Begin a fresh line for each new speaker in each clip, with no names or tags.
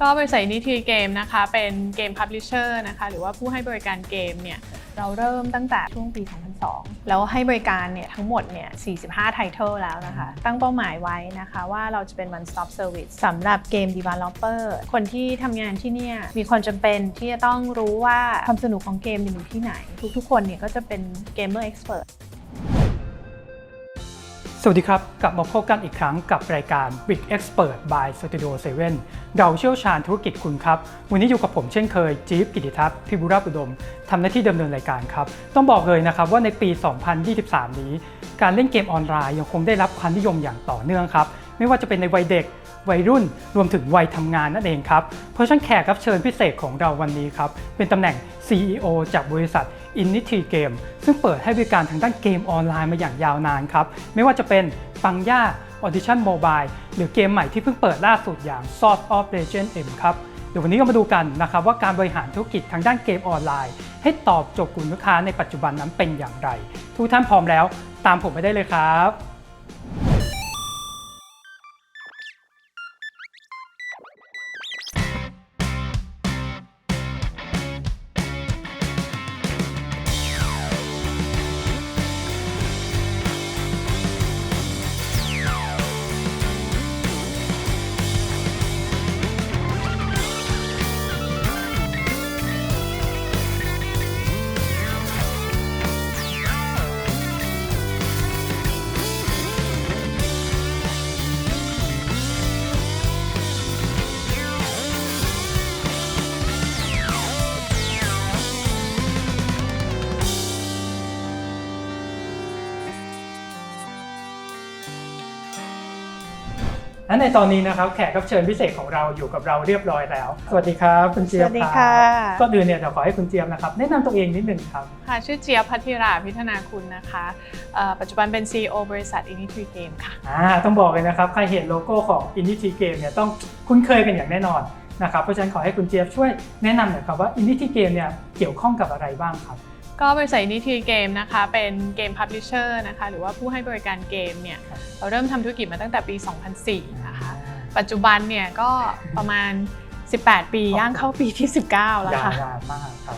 ก็บริษัทนิทีเกมนะคะ เป็นเกมพับลิเชอร์นะคะหรือว่าผู้ให้บริการเกมเนี่ยเราเริ่มตั้งแต่ช่วงปี 2002 แล้วให้บริการเนี่ยทั้งหมดเนี่ย 45 ไทเทลแล้วนะคะ ตั้งเป้าหมายไว้นะคะว่าเราจะเป็น one stop service สำหรับเกม developer คนที่ทำงานที่เนี่ยมีความจำเป็นที่จะต้องรู้ว่าความสนุกของเกมอยู่ที่ไหน ทุกๆ คนเนี่ยก็จะเป็น gamer expert
สวัสดีครับ กลับมาพบกันอีกครั้งกับรายการ Big Expert by Studio 7เราเชี่ยวชาญธุรกิจคุณครับ วันนี้อยู่กับผมเช่นเคย จี๊บกิติทัศน์พิบุราบอุดมทำหน้าที่ดำเนินรายการครับ ต้องบอกเลยนะครับว่าในปี 2023 นี้ การเล่นเกมออนไลน์ยังคงได้รับความนิยมอย่างต่อเนื่องครับ ไม่ว่าจะเป็นในวัยเด็ก วัยรุ่นรวมถึงวัยทำงานนั่นเองครับ เพราะฉะนั้นแขกรับเชิญพิเศษของเราวันนี้ครับ เป็นตำแหน่ง CEO จากบริษัท Inity Game ซึ่งเปิดให้บริการทางด้านเกมออนไลน์มาอย่างยาวนานครับ ไม่ว่าจะเป็นปังย่า Audition Mobile หรือเกมใหม่ที่เพิ่งเปิดล่าสุดอย่าง Sword of Legend M ครับเดี๋ยววันนี้ก็มาดูกันนะครับว่าการบริหารธุรกิจทางด้านเกมออนไลน์ ให้ตอบโจทย์กลุ่มลูกค้าในปัจจุบันนั้นเป็นอย่างไร ทุกท่านพร้อมแล้ว ตามผมไปได้เลยครับ และในตอนนี้นะครับแขกรับเชิญพิเศษของเราอยู่กับเราเรียบร้อยแล้ว สวัสดีครับ คุณเจี๊ยบ
สวัสดีค่ะ
รับก็อื่นเนี่ยเดี๋ยวขอให้คุณเจี๊ยบนะครับแนะนำตัวเองนิดนึงครับ
ค่ะ ชื่อเจี๊ยบพัทธิราพิธนาคุณนะคะเอ่อปัจจุบันเป็น CEO บริษัท Inity Game ค่ะ
อ่าต้องบอกเลยนะครับ ใครเห็นโลโก้ของ Inity Game เนี่ยต้องคุ้นเคยกันอย่างแน่นอนนะครับเพราะฉะนั้นขอให้คุณเจี๊ยบช่วยแนะนำหน่อยครับว่า Inity Game เนี่ยเกี่ยวข้องกับอะไรบ้างครับ
ก็บริษัท Inity Game นะคะ เป็นเกมพับลิเชอร์นะคะ หรือว่าผู้ให้บริการเกมเนี่ย
ครับ
เราเริ่มทำธุรกิจมาตั้งแต่ปี 2004 นะคะ ปัจจุบันเนี่ยก็ประมาณ 18 ปีย่างเข้าปีที่ 19 แล้ว
ยา
ค่ะ
วนานมากครับ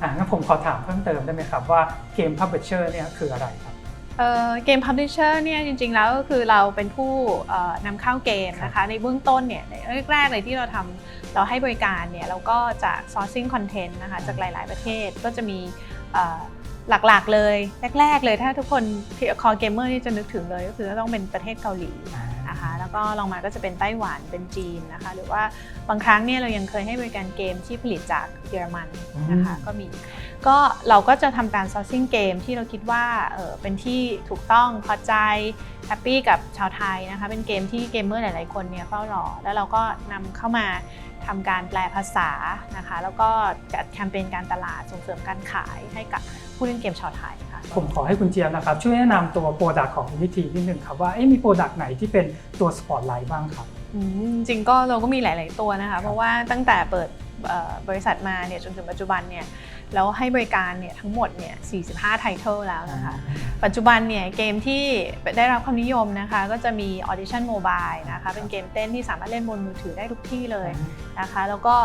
อ่างั้นผมขอถามเพิ่มเติมได้ไหมครับว่าเกม Publisher เนี่ยคืออะไรครับ
เอ่อเกมพับลิเชอร์เนี่ยจริงๆ แล้วก็คือเราเป็นผู้เอ่อนำเข้าเกมนะคะในเบื้องต้นเนี่ยในแรกๆเลยที่เราทำเราให้บริการเนี่ยเราก็จาก sourcing content นะคะจากหลายๆประเทศก็จะมีเอ่อ หลักๆเลยแรก ๆ เลยถ้าทุกคนคอเกมเมอร์นี่จะนึกถึงเลยก็คือต้องเป็นประเทศเกาหลีนะคะแล้วก็ลองมาก็จะเป็นไต้หวันเป็นจีนนะคะ หรือว่าบางครั้งเนี่ยเรายังเคยให้บริการเกมที่ผลิตจากเยอรมันนะคะ
อืม
ก็มี ก็เราก็จะทำการ sourcing เกมที่เราคิดว่าเออเป็นที่ถูกต้องพอใจแฮปปี้กับชาวไทยนะคะ เป็นเกมที่เกมเมอร์หลาย ๆ คนเนี่ยเฝ้ารอ แล้วเราก็นำเข้ามาทำการแปลภาษานะคะ แล้วก็จัดแคมเปญการตลาดส่งเสริมการขายให้กับผู้เล่นเกมชาวไทยค่ะ
ผมขอให้คุณเจี๊ยบนะครับ ช่วยแนะนำตัวโปรดักต์ของ Inity นิดนึงครับ ว่าเอ๊ะมีโปรดักต์ไหนที่เป็นตัว Spotlight บ้างครับ
อืมจริงๆก็เราก็มีหลาย ๆ ตัวนะคะ เพราะว่าตั้งแต่เปิดเอ่อบริษัทมาเนี่ยจนถึงปัจจุบันเนี่ย แล้วให้บริการเนี่ยทั้งหมดเนี่ย 45 ไทเทลแล้วนะคะ ปัจจุบันเนี่ยเกมที่ได้รับความนิยมนะคะ ก็จะมี Audition Mobile นะคะ เป็นเกมเต้นที่สามารถเล่นบนมือถือได้ทุกที่เลยนะคะ แล้วก็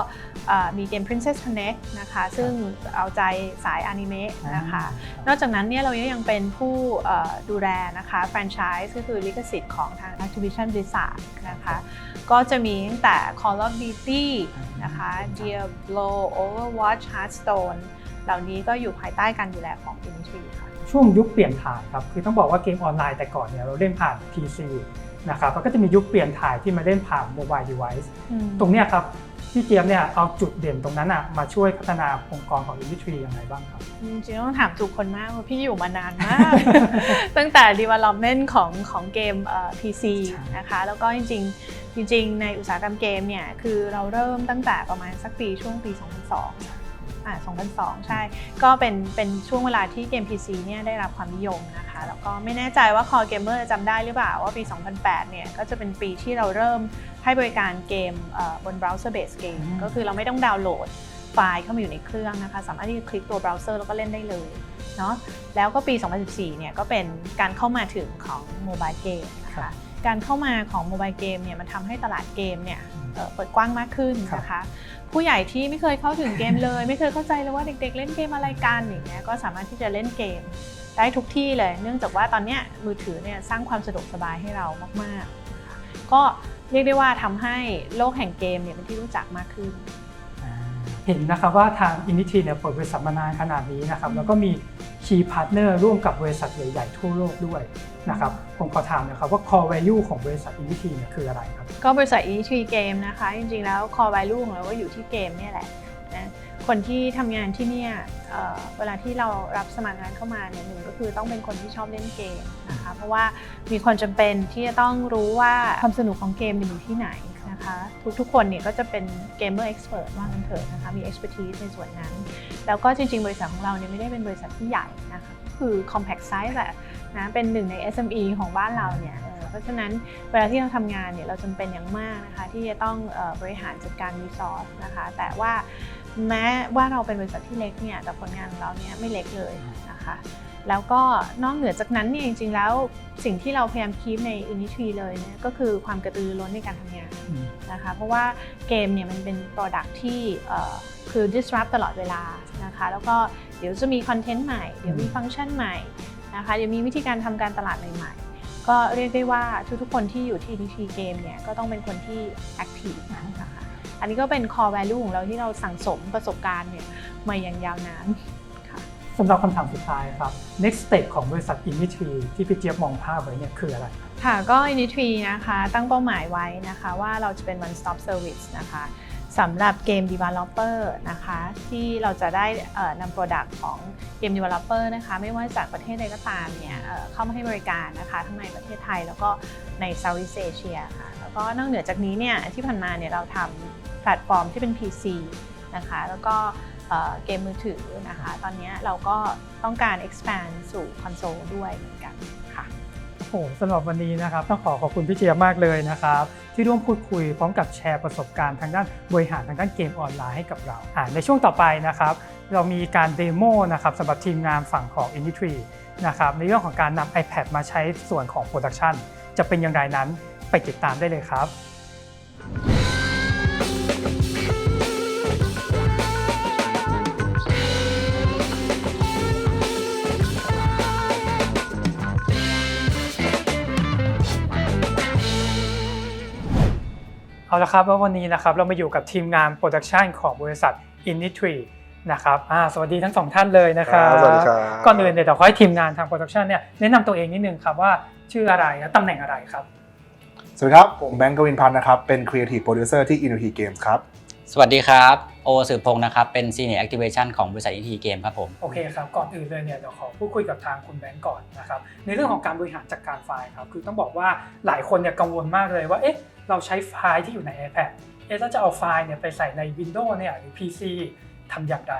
เอ่อมีเกม Princess Connect นะคะ ซึ่งเอาใจสายอนิเมะนะคะ นอกจากนั้นเนี่ยเรายังเป็นผู้เอ่อดูแลนะคะแฟรนไชส์ก็คือลิขสิทธิ์ของทาง Activision Blizzard นะคะ ก็จะมีตั้งแต่ Call of Duty นะคะ Diablo Overwatch Hearthstone เหล่านี้ก็อยู่ภายใต้การดูแลของ Infinity ค่ะ
ช่วงยุคเปลี่ยนถ่ายครับคือต้องบอกว่าเกมออนไลน์แต่ก่อนเนี่ยเราเล่นผ่าน PC นะครับแล้วก็จะมียุคเปลี่ยนถ่ายที่มาเล่นผ่าน Mobile Device ตรงเนี้ยครับพี่เจี๊ยบเนี่ยเอาจุดเด่นตรงนั้นอะมาช่วยพัฒนาองค์กรของ Industry ยังไงบ้างครับ
จริงๆต้องถามทุกคนมากเพราะพี่อยู่มานานมาก ตั้งแต่ development ของของเกมเอ่อ PC
ใช่
นะคะ แล้วก็จริงๆ จริง ๆ ในอุตสาหกรรมเกมเนี่ย คือเราเริ่มตั้งแต่ประมาณสักปีช่วงปี 2002 อ่า2002 ใช่ ก็เป็นเป็นช่วงเวลาที่เกม PC เนี่ยได้รับความนิยมนะคะ แล้วก็ไม่แน่ใจว่า Core Gamer จำได้หรือเปล่าว่าปี 2008 เนี่ยก็จะเป็นปีที่เราเริ่มให้บริการเกมเอ่อบน browser based game
อืม
ก็คือเราไม่ต้องดาวน์โหลดไฟล์เข้ามาอยู่ในเครื่องนะคะ สามารถที่จะคลิกตัวเบราว์เซอร์แล้วก็เล่นได้เลยเนาะแล้วก็ปี 2014 เนี่ยก็เป็นการเข้ามาถึงของโมบายเกมนะคะการเข้ามาของโมบายเกมเนี่ยมันทำให้ตลาดเกมเนี่ยเอ่อเปิดกว้างมากขึ้นนะคะ ผู้ใหญ่ที่ไม่เคยเข้าถึงเกมเลย ไม่เคยเข้าใจเลยว่าเด็ก ๆ เล่นเกมอะไรกันอย่างเงี้ยก็สามารถที่จะเล่นเกม ได้ทุกที่เลย เนื่องจากว่าตอนเนี้ยมือถือเนี่ยสร้างความสะดวกสบายให้เรามากๆนะคะก็เรียกได้ว่าทำให้โลกแห่งเกมเนี่ยเป็นที่รู้จักมากขึ้น
เห็นนะครับว่าทางอินิทีเนี่ยเปิดบริษัทมานานขนาดนี้นะครับแล้วก็มี คีย์พาร์ทเนอร์ร่วมกับบริษัทใหญ่ ๆ ทั่วโลกด้วยนะครับผมขอถามนะครับว่า core value ของบริษัทอินิทีเนี่ยคืออะไรครับ
ก็บริษัท E3 Game นะคะ จริงๆแล้ว core value ของเราก็อยู่ที่เกมเนี่ยแหละนะคนที่ทำงานที่เนี่ยเวลาที่เรารับสมัครงานเข้ามาเนี่ยหนึ่งก็คือต้องเป็นคนที่ชอบเล่นเกมนะคะเพราะว่ามีความจำเป็นที่จะต้องรู้ว่าความสนุกของเกมเนี่ยอยู่ที่ไหน นะคะ ทุกๆคนเนี่ยก็จะเป็นเกมเมอร์เอ็กซ์เพรสว่ากันเถอะนะคะมี expertise ในส่วนนั้น แล้วก็จริงๆ บริษัทของเราเนี่ยไม่ได้เป็นบริษัทที่ใหญ่นะคะคือ compact size แหละนะเป็นหนึ่งใน SME ของบ้านเราเนี่ยเพราะฉะนั้นเวลาที่เราทำงานเนี่ยเราจำเป็นอย่างมากนะคะที่จะต้องบริหารจัดการรีซอสนะคะแต่ว่าแม้ว่าเราเป็นบริษัทที่เล็กเนี่ยแต่ผลงานของเราเนี่ยไม่เล็กเลยนะคะ แล้วก็นอกเหนือจากนั้นเนี่ยจริงๆ แล้วสิ่งที่เราพยายามคีปใน Initry เลยเนี่ยก็คือความกระตือรือร้นในการทำงานนะคะเพราะว่าเกมเนี่ยมันเป็น Product ที่เอ่อคือ disrupt ตลอดเวลานะคะแล้วก็เดี๋ยวจะมีคอนเทนต์ใหม่ เดี๋ยวมีฟังก์ชันใหม่นะคะเดี๋ยวมีวิธีการทำการตลาดใหม่ๆ ก็เรียกได้ว่าทุกๆ คนที่อยู่ที่ DT Game เนี่ยก็ต้องเป็นคนที่ active นะคะอันนี้ก็เป็น core value ของเราที่เราสั่งสมประสบการณ์เนี่ยมาอย่างยาวนานค่ะ
สำหรับคำถามสุดท้ายครับ next step ของบริษัท Initry ที่พี่เจี๊ยบมองภาพไว้เนี่ยคืออะไรคะ
ค่ะก็ Initry นะคะตั้งเป้าหมายไว้นะคะว่าเราจะเป็น one stop service นะคะสำหรับเกม developer นะคะที่เราจะได้นำ product ของเกม developer นะคะไม่ว่าจากประเทศใดก็ตามเนี่ยเอ่อเข้ามาให้บริการนะคะทั้งในประเทศไทยแล้วก็ใน Southeast Asia ค่ะแล้วก็นอกเหนือจากนี้เนี่ยที่ผ่านมาเนี่ยเราทำแพลตฟอร์มที่เป็น PC นะคะแล้วก็ เกมมือถือนะคะ ตอนนี้เราก็ต้องการ expand สู่คอนโซลด้วยเหมือนกันค่ะ
โอ้โหสำหรับวันนี้นะครับต้องขอขอบคุณพี่เจี๊ยบมากเลยนะครับ ที่ร่วมพูดคุยพร้อมกับแชร์ประสบการณ์ทางด้านบริหารทางด้านเกมออนไลน์ให้กับเรา ในช่วงต่อไปนะครับเรามีการเดโมนะครับสำหรับทีมงานฝั่งของ Industry นะครับในเรื่องของการนำ iPad มาใช้ส่วนของ Production จะเป็นอย่างไรนั้นไปติดตามได้เลยครับ เอาละครับแล้ววันนี้นะครับเรามาอยู่กับทีมงานโปรดักชันของบริษัท Industry นะครับอ่าสวัสดีทั้งสองท่านเลยนะครับ
ครับสวัสดีครับ
ก่อนอื่นเดี๋ยวขอให้ทีมงานทางโปรดักชันเนี่ยแนะนำตัวเองนิดนึงครับว่าชื่ออะไรและตำแหน่งอะไรครับ
สวัสดีครับ ผมแบงก์กวินพันธ์นะครับ เป็น Creative Producer ที่ Infinity Games ครับ
สวัสดีครับ โอสืบพงศ์นะครับ เป็น Senior Activation ของบริษัท ET Game ครับผม
โอเคครับ ก่อนอื่นเลยเนี่ยเดี๋ยวขอพูดคุยกับทางคุณแบงก์ก่อนนะครับในเรื่องของการบริหารจัดการไฟล์ครับคือต้องบอกว่าหลายคนเนี่ยกังวลมากเลยว่าเอ๊ะ เราใช้ไฟล์ที่อยู่ใน iPad เอ๊ะแล้วจะเอาไฟล์เนี่ยไปใส่ใน Windows เนี่ยหรือ PC ทำอย่างไร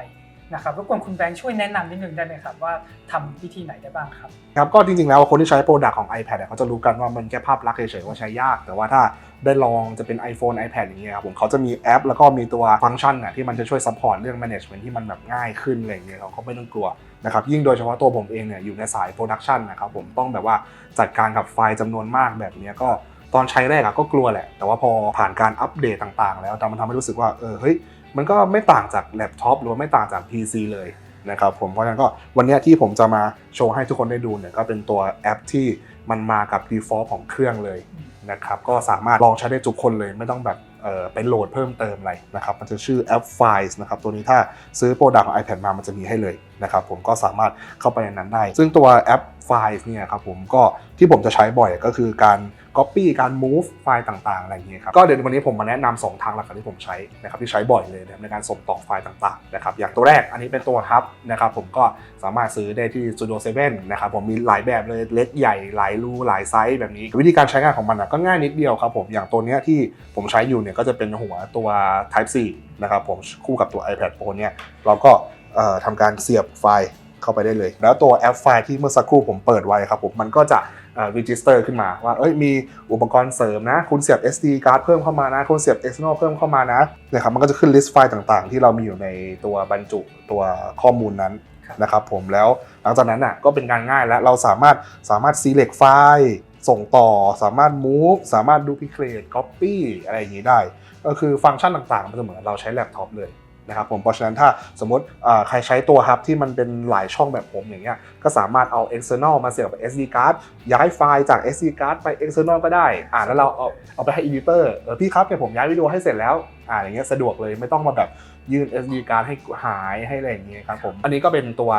นะครับรบกวนคุณแบงค์ช่วยแนะนำนิดนึงได้ไหมครับว่าทำวิธีไหนได้บ้างครับ
ครับก็จริงๆแล้วคนที่ใช้โปรดักต์ของ iPad เนี่ยเขาจะรู้กันว่ามันแค่ภาพลักษณ์เฉยๆว่าใช้ยาก แต่ว่าถ้าได้ลองจะเป็น iPhone iPad อย่างเงี้ยครับผมเขาจะมีแอป แล้วก็มีตัวฟังก์ชันน่ะที่มันจะช่วยซัพพอร์ตเรื่อง management ที่มันแบบง่ายขึ้นอะไรเงี้ยเขาก็ไม่ต้องกลัวนะครับยิ่งโดยเฉพาะตัวผมเองเนี่ยอยู่ในสายโปรดักชันนะครับผมต้องแบบว่าจัดการกับไฟล์จำนวนมากแบบเนี้ยก็ ตอนใช้แรกอะก็กลัวแหละ แต่ว่าพอผ่านการอัปเดตต่างๆ แล้วแต่มันทำให้รู้สึกว่าเออเฮ้ยมันก็ไม่ต่างจากแล็ปท็อปหรือว่าไม่ต่างจาก PC เลยนะครับผมเพราะฉะนั้นก็วันนี้ที่ผมจะมาโชว์ให้ทุกคนได้ดูเนี่ยก็เป็นตัวแอปที่มันมากับ default ของเครื่องเลยนะครับก็สามารถลองใช้ได้ทุกคนเลยไม่ต้องแบบเอ่อไปโหลดเพิ่มเติมอะไรนะครับมันจะชื่อแอป Files นะครับตัวนี้ถ้าซื้อโปรดักต์ของ iPad มามันจะมีให้เลย นะครับผมก็สามารถเข้าไปในนั้นได้ ซึ่งตัวแอป Files เนี่ยครับผมก็ที่ผมจะใช้บ่อยก็คือการ Copy การ Move ไฟล์ต่างๆอะไรอย่างเงี้ยครับก็เดี๋ยววันนี้ผมมาแนะนำสองทางหลักที่ผมใช้นะครับที่ใช้บ่อยเลยนะในการส่งต่อไฟล์ต่างๆนะครับอย่างตัวแรกอันนี้เป็นตัว Hub นะครับผมก็สามารถซื้อได้ที่ Studio 7นะครับผมมีหลายแบบเลยเล็กใหญ่หลายรูหลายไซส์แบบนี้ วิธีการใช้งานของมันอะก็ง่ายนิดเดียวครับผมอย่างตัวเนี้ยที่ผมใช้อยู่เนี่ยก็จะเป็นหัวตัว Type C นะครับผมคู่กับตัว iPad Pro เนี่ยเราก็ ทำการเสียบไฟล์เข้าไปได้เลย แล้วตัวแอปไฟล์ที่เมื่อสักครู่ผมเปิดไว้ครับผมมันก็จะเอ่อ register ขึ้นมาว่าเอ้ยมีอุปกรณ์เสริมนะ คุณเสียบ SD card เพิ่มเข้ามานะ คุณเสียบ external เพิ่มเข้ามานะนะครับมันก็จะขึ้น list ไฟล์ต่างๆ ที่เรามีอยู่ในตัวบรรจุตัวข้อมูลนั้น
ครับ
นะครับผมแล้วหลังจากนั้นน่ะก็เป็นการง่ายแล้วเราสามารถสามารถ select ไฟล์ส่งต่อสามารถ move สามารถ duplicate copy อะไรอย่างนี้ได้ ก็คือฟังก์ชันต่างๆมันจะเหมือนเราใช้แล็ปท็อปเลย นะครับผมเพราะฉะนั้นถ้าสมมติใครใช้ตัวฮับที่มันเป็นหลายช่องแบบผมอย่างเงี้ยก็สามารถเอา external มาเสียบกับ SD card ย้ายไฟล์จาก SD card ไป external ก็ได้อ่าแล้วเราเอาเอาไปให้ editor เออพี่ครับเนี่ยผมย้ายวิดีโอให้เสร็จแล้วอ่าอย่างเงี้ยสะดวกเลยไม่ต้องมาแบบยื่น SD card ให้หายให้อะไรอย่างเงี้ยครับผมอันนี้ก็เป็นตัว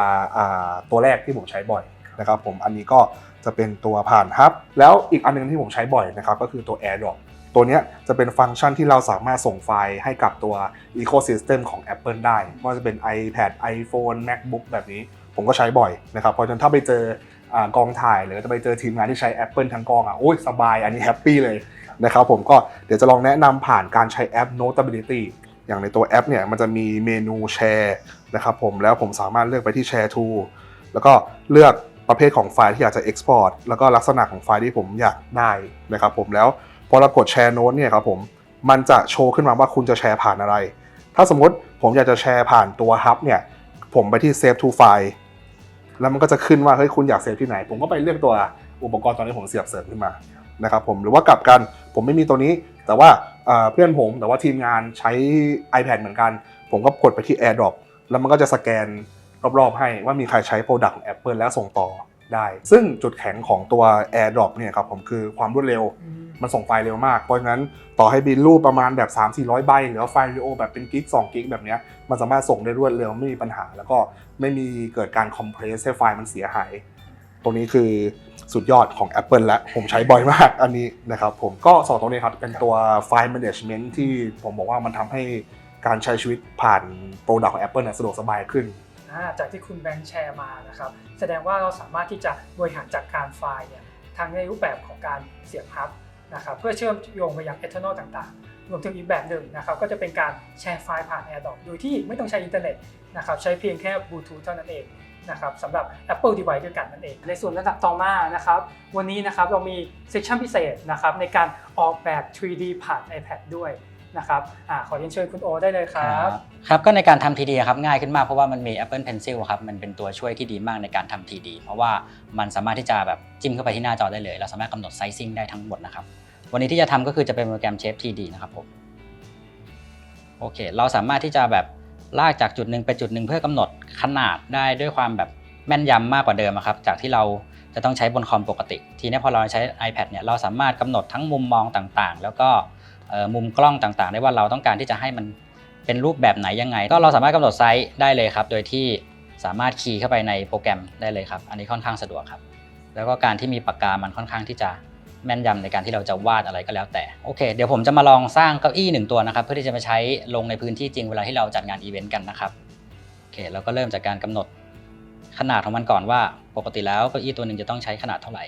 ตัวแรกที่ผมใช้บ่อยนะครับผมอันนี้ก็จะเป็นตัวผ่านฮับ แล้วอีกอันหนึงที่ผมใช้บ่อยนะครับก็คือตัว AirDrop ตัวนี้จะเป็นฟังก์ชันที่เราสามารถส่งไฟล์ให้กับตัว Ecosystem ของ Apple ได้ไม่ว่าจะเป็น iPad iPhone MacBook แบบนี้ ผมก็ใช้บ่อยนะครับเพราะฉะนั้นถ้าไปเจออกองถ่ายหรือจะไปเจอทีมงานที่ใช้ Apple ทั้งกองอะโอ้ยสบายอันนี้แฮปปี้เลยนะครับผมก็เดี๋ยวจะลองแนะนำผ่านการใช้แอป Notability อย่างในตัวแอปเนี่ยมันจะมีเมนูแชร์นะครับผมแล้วผมสามารถเลือกไปที่ Share to แล้วก็เลือกประเภทของไฟล์ที่อยากจะ Export แล้วก็ลักษณะของไฟล์ที่ผมอยากได้นะครับผมแล้ว พอเรากดแชร์โน้ตเนี่ยครับผมมันจะโชว์ขึ้นมาว่าคุณจะแชร์ผ่านอะไร ถ้าสมมติผมอยากจะแชร์ผ่านตัวฮับเนี่ยผมไปที่ Save to File แล้วมันก็จะขึ้นว่าเฮ้ยคุณอยากเซฟที่ไหน ผมก็ไปเลือกตัวอุปกรณ์ตอนนี้ผมเสียบเสริมขึ้นมานะครับผมหรือว่ากลับกันผมไม่มีตัวนี้ แต่ว่าเพื่อนผมแต่ว่าทีมงานใช้ iPad เหมือนกัน ผมก็กดไปที่ AirDrop แล้วมันก็จะสแกนรอบๆให้ว่ามีใครใช้โปรดักต์ของ Apple แล้วส่งต่อ ได้ ซึ่งจุดแข็งของตัว AirDrop เนี่ยครับผมคือความรวดเร็วมันส่งไฟล์เร็วมาก เพราะฉะนั้นต่อให้บินรูปประมาณแบบ 3 4 0 0 ใบ หรือว่าไฟล์วิดีโอแบบเป็นกิก2กิกแบบเนี้ยมันสามารถส่งได้รวดเร็วไม่มีปัญหา แล้วก็ไม่มีเกิดการคอมเพรสให้ไฟล์มันเสียหาย ตรงนี้คือสุดยอดของ Apple และผมใช้บ่อยมากอันนี้นะครับผมก็สองตรงนี้ครับเป็นตัวไฟล์ management ที่ผมบอกว่ามันทำให้การใช้ชีวิตผ่านโปรดักต์ของ Apple เนี่ยสะดวกสบายขึ้น
อ่า จากที่คุณแบงค์แชร์มานะครับ แสดงว่าเราสามารถที่จะบริหารจัดการไฟล์เนี่ยทั้งในรูปแบบของการเสียบฮับนะครับเพื่อเชื่อมโยงไปยัง external ต่างๆ รวมถึงอีกแบบหนึ่งนะครับก็จะเป็นการแชร์ไฟล์ผ่าน AirDrop โดยที่ไม่ต้องใช้อินเทอร์เน็ตนะครับใช้เพียงแค่บลูทูธเท่านั้นเองนะครับสำหรับ Apple device ด้วยกันนั่นเอง ในส่วนระดับต่อมานะครับวันนี้นะครับเรามีเซสชันพิเศษนะครับในการออกแบบ 3D ผ่าน iPad ด้วย นะครับอาขอเรียนเชิญคุณโอได้เลยครับ
ครับก็ในการทำ TD ครับง่ายขึ้นมากเพราะว่ามันมี Apple Pencil ครับมันเป็นตัวช่วยที่ดีมากในการทำ TD เพราะว่ามันสามารถที่จะแบบจิ้มเข้าไปที่หน้าจอได้เลยเราสามารถกำหนดไซซิ่งได้ทั้งหมดนะครับวันนี้ที่จะทำก็คือจะเป็นโปรแกรม Shape TD นะครับผมโอเค เราสามารถที่จะแบบลากจากจุดหนึ่งไปจุดหนึ่งเพื่อกำหนดขนาดได้ด้วยความแบบแม่นยำมากกว่าเดิมครับ จากที่เราจะต้องใช้บนคอมปกติ ทีนี้พอเราใช้ iPad เนี่ยเราสามารถกำหนดทั้งมุมมองต่างๆ แล้วก็ มุมกล้องต่างๆ ได้ว่าเราต้องการที่จะให้มันเป็นรูปแบบไหนยังไง ก็เราสามารถกำหนดไซส์ได้เลยครับ โดยที่สามารถคีย์เข้าไปในโปรแกรมได้เลยครับ อันนี้ค่อนข้างสะดวกครับ แล้วก็การที่มีปากกา มันค่อนข้างที่จะแม่นยำในการที่เราจะวาดอะไรก็แล้วแต่ โอเค เดี๋ยวผมจะมาลองสร้างเก้าอี้หนึ่งตัวนะครับ เพื่อที่จะมาใช้ลงในพื้นที่จริงเวลาที่เราจัดงานอีเวนต์กันนะครับ โอเค เราก็เริ่มจากการกำหนดขนาดของมันก่อนว่า ปกติแล้วเก้าอี้ตัวหนึ่งจะต้องใช้ขนาดเท่าไหร่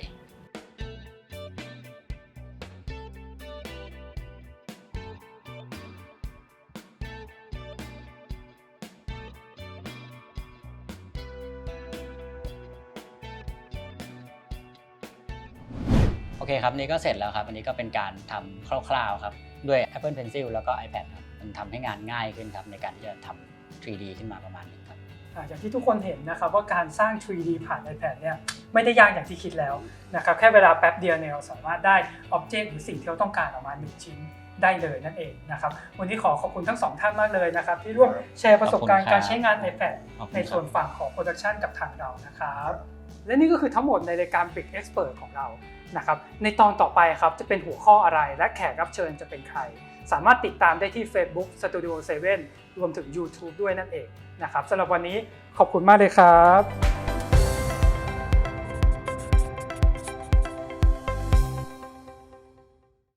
อเคครับนี่ก็เสร็จแล้วครับ อันนี้ก็เป็นการทำคร่าวๆครับด้วย Apple Pencil แล้วก็ iPad ครับมันทำให้งานง่ายขึ้นครับในการที่จะทำ 3D ขึ้นมาประมาณนี้ครับ
อ่าอย่างที่ทุกคนเห็นนะครับว่าการสร้าง 3D ผ่าน iPad เนี่ยไม่ได้ยากอย่างที่คิดแล้วนะครับแค่เวลาแป๊บเดียวเนี่ยเราสามารถได้อ็อบเจกต์หรือสิ่งที่เราต้องการออกมา1ชิ้นได้เลยนั่นเองนะครับ วันนี้ขอขอบคุณทั้งสองท่านมากเลยนะครับ ที่ร่วมแชร์ประสบการณ์การใช้งาน iPad
ขอบคุณครับ
ในส่วนฝั่งของ Production กับทางเรานะครับ และนี่ก็คือทั้งหมดในรายการ Big Expert ของเรา นะครับในตอนต่อไปครับจะเป็นหัวข้ออะไรและแขกรับเชิญจะเป็นใคร สามารถติดตามได้ที่ Facebook Studio 7รวมถึง YouTube ด้วยนั่นเองนะครับสำหรับวันนี้ขอบคุณมากเลยครับ